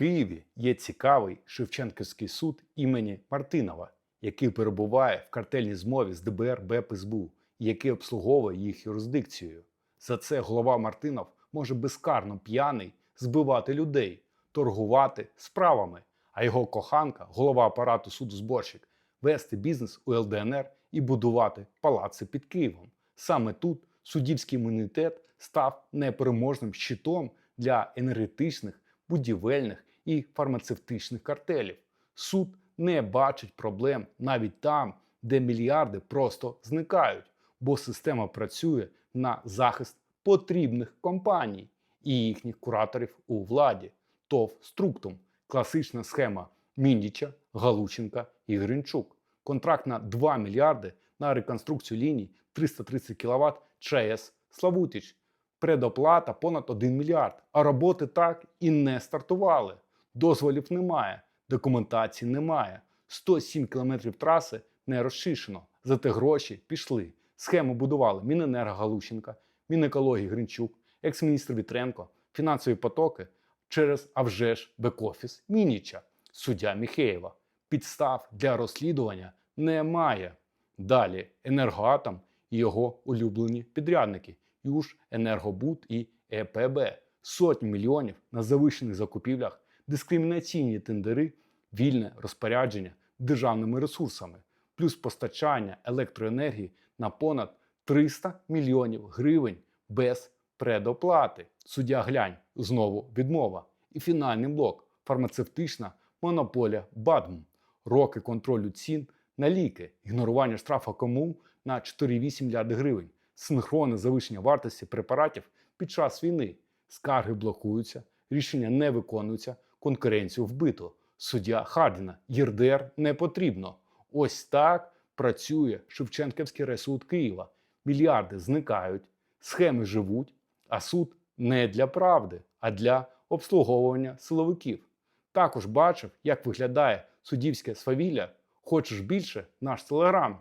Києві є цікавий Шевченківський суд імені Мартинова, який перебуває в картельній змові з ДБР БЕП СБУ, і який обслуговує їх юрисдикцію. За це голова Мартинов може безкарно п'яний збивати людей, торгувати справами, а його коханка, голова апарату суду зборщик, вести бізнес у ЛДНР і будувати палаци під Києвом. Саме тут суддівський імунітет став непереможним щитом для енергетичних, будівельних і фармацевтичних картелів. Суд не бачить проблем навіть там, де мільярди просто зникають, бо система працює на захист потрібних компаній і їхніх кураторів у владі. ТОВ Структум класична схема Міндіча, Галученка і Гринчук. Контракт на 2 мільярди на реконструкцію ліній 330 кВт ЧАЕС Славутіч. Предоплата понад 1 мільярд, а роботи так і не стартували. Дозволів немає, документації немає. 107 кілометрів траси не розчищено. Зате гроші пішли. Схему будували Міненерго Галущенка, Мінекології Гринчук, екс-міністр Вітренко, фінансові потоки через а вже ж бек-офіс Мініча, суддя Міхеєва. Підстав для розслідування немає. Далі енергоатом і його улюблені підрядники ЮЖ, Енергобуд і ЕПБ. Сотні мільйонів на завищених закупівлях, дискримінаційні тендери, вільне розпорядження державними ресурсами, плюс постачання електроенергії на понад 300 мільйонів гривень без предоплати. Суддя глянь знову відмова. І фінальний блок фармацевтична монополія БАДМ, роки контролю цін на ліки, ігнорування штрафа кому? На 4,8 мільярди гривень, синхронне завищення вартості препаратів під час війни, скарги блокуються, рішення не виконуються, конкуренцію вбито. Суддя Хардіна ЄРДР не потрібно. Ось так працює Шевченківський райсуд Києва. Мільярди зникають, схеми живуть, а суд не для правди, а для обслуговування силовиків. Також бачив, як виглядає суддівське свавілля. Хочеш більше? Наш телеграм.